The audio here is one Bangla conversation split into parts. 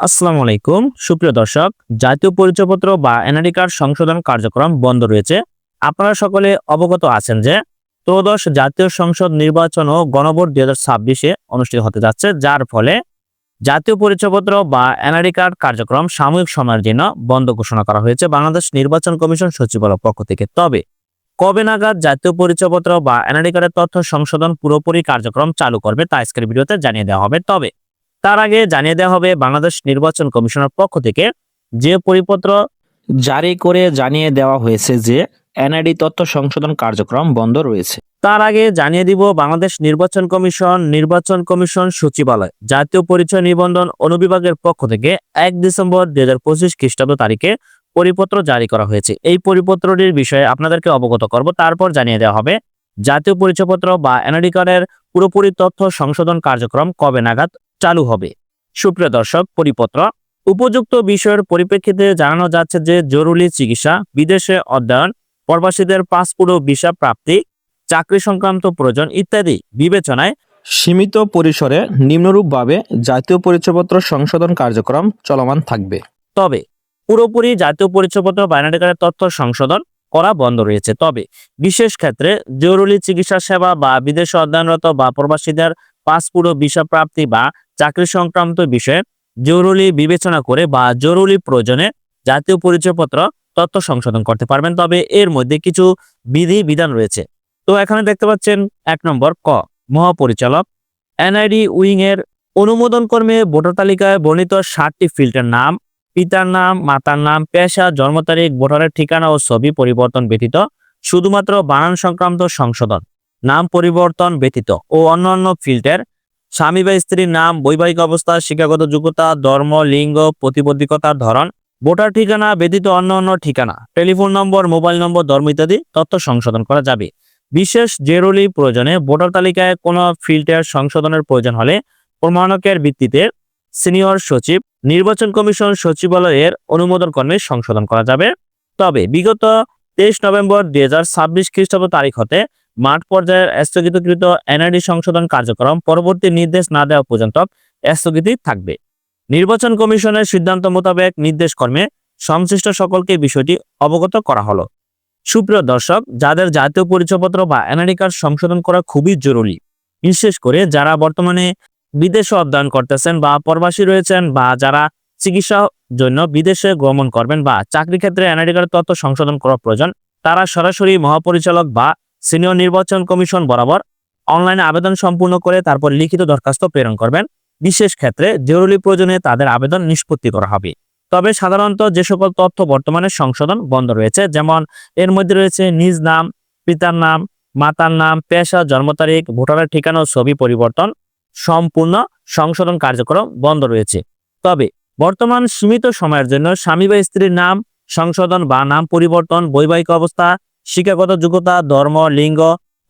আসসালামু আলাইকুম। সুপ্রিয় দর্শক, জাতীয় পরিচয়পত্র বা এনআইডি কার্ড সংশোধন কার্যক্রম বন্ধ রয়েছে। আপনারা সকলে অবগত আছেন যে, ত্রয়োদশ জাতীয় সংসদ নির্বাচন ও গণভোট দুই হাজার ছাব্বিশে অনুষ্ঠিত হতে যাচ্ছে, যার ফলে জাতীয় পরিচয়পত্র বা এনআইডি কার্ড কার্যক্রম সাময়িক সময়ের জন্য বন্ধ ঘোষণা করা হয়েছে বাংলাদেশ নির্বাচন কমিশন সচিবালয় পক্ষ থেকে। তবে, কবে নাগাদ জাতীয় পরিচয়পত্র বা এনআইডি কার্ডের তথ্য সংশোধন পুরোপুরি কার্যক্রম চালু করবে তা আজকের ভিডিওতে জানিয়ে দেওয়া হবে। তবে তার আগে জানিয়ে দেওয়া হবে বাংলাদেশ নির্বাচন কমিশনের পক্ষ থেকে যে পরিপত্র জারি করে জানিয়ে দেওয়া হয়েছে যে এনআইডি তথ্য সংশোধন কার্যক্রম বন্ধ রয়েছে। তার আগে জানিয়ে দিব বাংলাদেশ নির্বাচন কমিশন নির্বাচন কমিশন সচিবালয় জাতীয় পরিচয় নিবন্ধন অনুবিভাগের পক্ষ থেকে এক ডিসেম্বর দুই হাজার পঁচিশ খ্রিস্টাব্দ তারিখে পরিপত্র জারি করা হয়েছে। এই পরিপত্রটির বিষয়ে আপনাদেরকে অবগত করব। তারপর জানিয়ে দেওয়া হবে জাতীয় পরিচয়পত্র বা এনআইডি কার্ডের পুরোপুরি তথ্য সংশোধন কার্যক্রম কবে নাগাদ চালু হবে। সুপ্রিয় দর্শক, পরিপত্র। উপযুক্ত বিষয়ের পরিপ্রেক্ষিতে জানানো যাচ্ছে যে, জরুরি চিকিৎসা, বিদেশে অধ্যয়ন, প্রবাসীদের পাসপোর্ট ও ভিসা প্রাপ্তি, চাকরি সংক্রান্ত প্রয়োজন ইত্যাদি বিবেচনায় সীমিত পরিসরে নিম্নরূপভাবে জাতীয় পরিচয়পত্র সংশোধন কার্যক্রম চলমান থাকবে। তবে পুরোপুরি জাতীয় পরিচয়পত্র কার্ডের তথ্য সংশোধন করা বন্ধ রয়েছে। তবে বিশেষ ক্ষেত্রে জরুরি চিকিৎসা সেবা বা বিদেশে অধ্যয়নরত বা প্রবাসীদের পাসপোর্ট ও ভিসা প্রাপ্তি বা চাকরি সংক্রান্ত বিষয়ে জরুরি বিবেচনা করে বা জরুরি প্রয়োজনে জাতীয় পরিচয়পত্র তথ্য সংশোধন করতে পারবেন। তবে এর মধ্যে কিছু বিধি বিধান রয়েছে। তো এখানে দেখতে পাচ্ছেন এক নম্বর ক, মহাপরিচালক, এনআইডি উইং এর অনুমোদন কর্মে ভোটার তালিকায় বর্ণিত ষাটটি ফিল্ডের নাম, পিতার নাম, মাতার নাম, পেশা, জন্ম তারিখ, ভোটারের ঠিকানা ও ছবি পরিবর্তন ব্যতীত শুধুমাত্র বানান সংক্রান্ত সংশোধন, নাম পরিবর্তন ব্যতীত ও অন্যান্য ফিল্ডের স্বামী বা স্ত্রীর নাম, বৈবাহিক অবস্থা, শিক্ষাগত যোগ্যতা, ধর্ম, লিঙ্গ, প্রতিবদ্ধিকতার ধরন, ভোটার ঠিকানা, ব্যতীত অন্য অন্য ঠিকানা, টেলিফোন নম্বর, মোবাইল নম্বর, ধর্ম ইত্যাদি তথ্য সংশোধন করা যাবে। বিশেষ জরুরি প্রয়োজনে ভোটার তালিকায় কোনো ফিল্টার সংশোধনের প্রয়োজন হলে প্রমাণকের ভিত্তিতে সিনিয়র সচিব, নির্বাচন কমিশন সচিবালয়ের অনুমোদন কর্মে সংশোধন করা যাবে। তবে বিগত তেইশ নভেম্বর দুই হাজার ছাব্বিশ খ্রিস্টাব্দ তারিখ হতে মাঠ পর্যায়ের স্থগিতকৃত এনআইডি সংশোধন কার্যক্রম পরবর্তী নির্দেশ না দেওয়া পর্যন্ত স্থগিতই থাকবে। নির্বাচন কমিশনের সিদ্ধান্ত মোতাবেক নির্দেশ কর্মে সংশ্লিষ্ট সকলকে বিষয়টি অবগত করা হলো। সুপ্রিয় দর্শক, যাদের জাতীয় পরিচয়পত্র বা এনআইডি কার্ড সংশোধন করা খুবই জরুরি, বিশেষ করে যারা বর্তমানে বিদেশে অধ্যয়ন করতেছেন বা প্রবাসী রয়েছেন বা যারা চিকিৎসা জন্য বিদেশে গমন করবেন বা চাকরি ক্ষেত্রে এনআইডি কার্ড তথ্য সংশোধন করা প্রয়োজন, তারা সরাসরি মহাপরিচালক বা সিনিয়র নির্বাচন কমিশন বরাবর অনলাইনে আবেদন সম্পূর্ণ করে তারপর লিখিত দরখাস্ত প্রেরণ করবেন। বিশেষ ক্ষেত্রে জরুরি প্রয়োজনে তাদের আবেদন নিষ্পত্তি করা হবে। তবে সাধারণত যে সকল তথ্য বর্তমানে সংশোধন বন্ধ রয়েছে, যেমন এর মধ্যে রয়েছে নিজ নাম, পিতার নাম, মাতার নাম, পেশা, জন্ম তারিখ, ভোটারের ঠিকানা ও ছবি পরিবর্তন সম্পূর্ণ সংশোধন কার্যক্রম বন্ধ রয়েছে। তবে বর্তমান সীমিত সময়ের জন্য স্বামী বা স্ত্রীর নাম, সংশোধন বা নাম পরিবর্তন, বৈবাহিক অবস্থা শিক্ষাগত যোগ্যতা, ধর্ম, লিঙ্গ,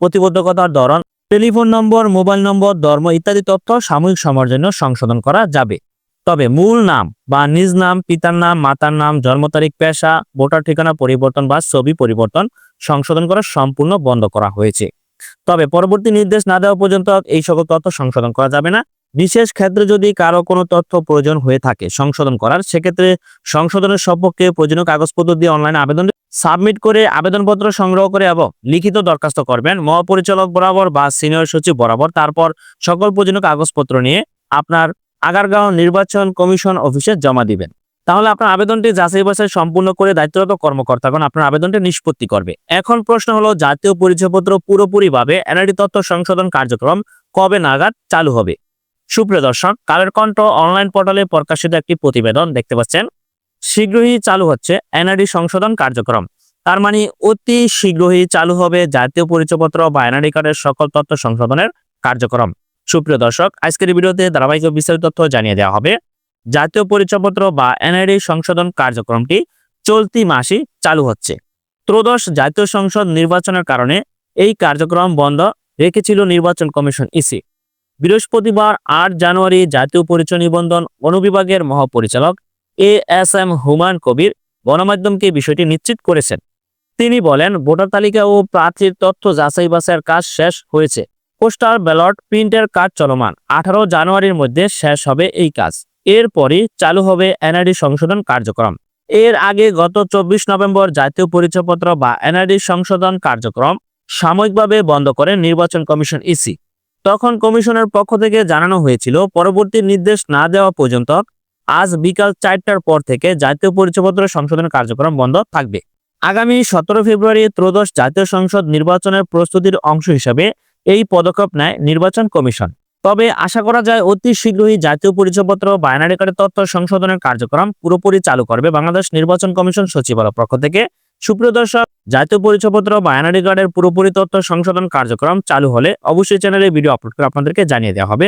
প্রতিবদ্ধকতার ধরন, টেলিফোন নম্বর, মোবাইল নম্বর, ধর্ম ইত্যাদি তথ্য সাময়িক সময়ের জন্য সংশোধন করা যাবে। তবে মূল নাম বা নিজ নাম, পিতার নাম, মাতার নাম, জন্ম তারিখ, পেশা, ভোটার ঠিকানা পরিবর্তন বা ছবি পরিবর্তন সংশোধন করা সম্পূর্ণ বন্ধ করা হয়েছে। তবে পরবর্তী নির্দেশ না দেওয়া পর্যন্ত এই সকল তথ্য সংশোধন করা যাবে না। বিশেষ ক্ষেত্রে যদি কারও কোনো তথ্য প্রয়োজন হয়ে থাকে সংশোধন করার, সেক্ষেত্রে সংশোধনের সপক্ষে প্রয়োজনীয় কাগজপত্র দিয়ে অনলাইন আবেদন সাবমিট করে আবেদনপত্র সংগ্রহ করে এবং লিখিত দরখাস্ত করবেন। মহাপরিচালক বরাবর বা সিনিয়র সচিব বরাবর। তারপর সকল প্রয়োজনীয় কাগজপত্র নিয়ে আপনার আগারগাঁও নির্বাচন কমিশন অফিসে জমা দিবেন। তাহলে আপনার আবেদনটি যাচাই বাছাই সম্পূর্ণ করে দায়িত্বরত কর্মকর্তাগণ আপনার আবেদনটি নিষ্পত্তি করবে। এখন প্রশ্ন হলো, জাতীয় পরিচয়পত্র পুরোপুরিভাবে এনআইডি তথ্য সংশোধন কার্যক্রম কবে নাগাদ চালু হবে? সুপ্রিয় দর্শক, কালের কণ্ঠ অনলাইন পোর্টালে প্রকাশিত একটি প্রতিবেদন দেখতে পাচ্ছেন। শীঘ্রই চালু হচ্ছে এনআইডি সংশোধন কার্যক্রম। তার মানে অতি শীঘ্রই চালু হবে জাতীয় পরিচয়পত্র বা এনআইডি কার্ডের সকল তথ্য সংশোধনের কার্যক্রম। সুপ্রিয় দর্শক, আজকের ভিডিওতে ধারাবাহিক বিস্তারিত তথ্য জানিয়ে দেওয়া হবে। জাতীয় পরিচয়পত্র বা এনআইডি সংশোধন কার্যক্রমটি চলতি মাসই চালু হচ্ছে। ত্রয়োদশ জাতীয় সংসদ নির্বাচনের কারণে এই কার্যক্রম বন্ধ রেখেছিল নির্বাচন কমিশন ইসি বৃহস্পতিবার আট জানুয়ারি জাতীয় পরিচয় নিবন্ধন অনুবিভাগের মহাপরিচালক A S M Humayun Kabir গণমাধ্যমকে বিষয়টি নিশ্চিত করেছেন। তিনি বলেন, ভোটার তালিকা ও প্রার্থীর তথ্য যাচাই বাছাইয়ের কাজ শেষ হয়েছে। পোস্টার, ব্যালট, প্রিন্টের কাজ চলমান। আঠারো জানুয়ারির মধ্যে শেষ হবে এই কাজ। এরপরই চালু হবে এনআইডি সংশোধন কার্যক্রম। এর আগে গত চব্বিশ নভেম্বর জাতীয় পরিচয়পত্র বা এনআইডি সংশোধন কার্যক্রম সাময়িকভাবে বন্ধ করে নির্বাচন কমিশন ইসি। তখন কমিশনের পক্ষ থেকে জানানো হয়েছিল, পরবর্তী নির্দেশ না দেওয়া পর্যন্ত আজ বিকাল চারটার পর থেকে জাতীয় পরিচয়পত্র সংশোধন কার্যক্রম বন্ধ থাকবে। আগামী সতেরো ফেব্রুয়ারি ত্রয়োদশ জাতীয় সংসদ নির্বাচনের প্রস্তুতির অংশ হিসেবে এই পদক্ষেপ নেয় নির্বাচন কমিশন। তবে আশা করা যায় অতি শীঘ্রই জাতীয় পরিচয়পত্র, বাইনারি কার্ডের তথ্য সংশোধনের কার্যক্রম পুরোপুরি চালু করবে বাংলাদেশ নির্বাচন কমিশন সচিবালয় পক্ষ থেকে। সুপ্রিয় দর্শক, জাতীয় পরিচয়পত্র, বাইনারি কার্ডের পুরোপুরি তথ্য সংশোধন কার্যক্রম চালু হলে অবশ্যই চ্যানেলে ভিডিও আপলোড করে আপনাদেরকে জানিয়ে দেওয়া হবে।